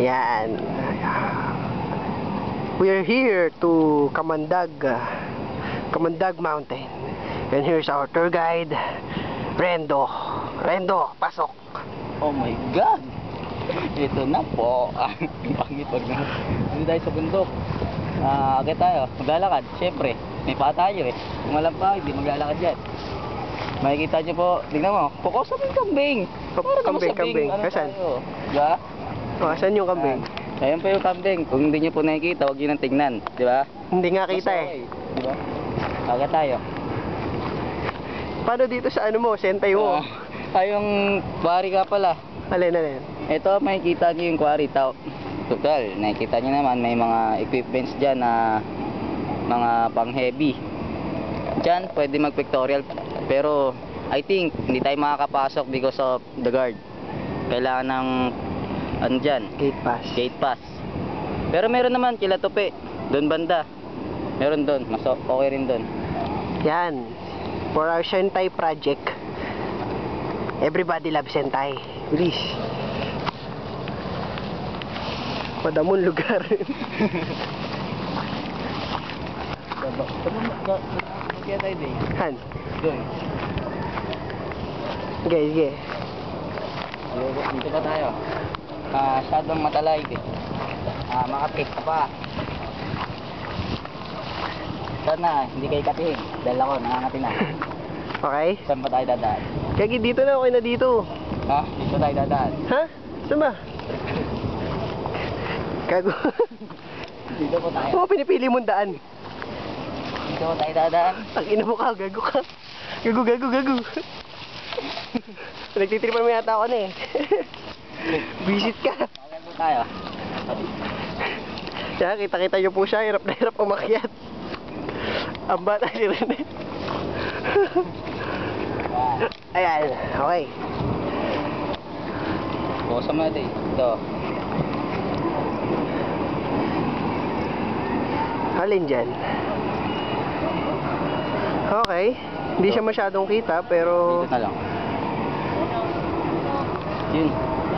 Yan. We're here to Kamandag, uh, Kamandag Mountain. And here's our tour guide, Rendo. Rendo, pasok. Oh my God! Ito na po. Ang pangit wag na. Dito tayo sa bundok. Ah, agad tayo. Maglalakad. Siyempre. May paa tayo eh. Kung walang paa, hindi maglalakad yan. Makikita nyo po. Tingnan mo. Kukosa mo yung kambing. Para kambing, kambing. Ano Asan? tayo? Diba? Oh, asan yung kambing? Ayan. Ayan po yung kambing. Kung hindi nyo po nakikita, huwag nyo nang tingnan. Diba? Hindi nga kita eh. Diba? Agad tayo. Paano dito sa ano mo, sentay mo? Ah, ay, yung bari ka pala. Alin, alin. Ito, makikita nyo yung quarry. Tao. Total, nakikita nyo naman may mga equipments dyan na mga pang heavy. Dyan, pwede mag pictorial. Pero, I think, hindi tayo makakapasok because of the guard. Kailangan ng, ano dyan, Gate pass. gate pass. Pero meron naman, kila Tupi. Doon banda. Meron doon. Mas okay rin doon. Yan. For our Sentai project, everybody loves Sentai. Bilis. Madamon lugar. Kaya tayo din. Han. Doon. Sige, sige. Dito pa tayo. Ah, masyadong matalay. Ah, makapit ka pa. Sana, hindi kayo kapihin. Dahil ako, nangangati na. Okay? Saan ba tayo dadaan? Kagi dito na, okay na dito. Ha? Dito tayo dadaan. Ha? Saan ba? Gago. Dito po tayo. Oo, pinipili mong daan. Dito po tayo dadaan. Ang ina mo ka, gago ka. Gago, gago, gago. Nagtitripan mo yata ako na eh. Visit ka. Tagal po tayo. Kaya kita-kita niyo po siya, hirap na hirap umakyat. Ang bata si Rene. Yan. Ayan, okay. Bukas mo natin. Ito. Alin dyan? Okay. Hindi siya masyadong kita, pero... Dito na lang. aqui, hein?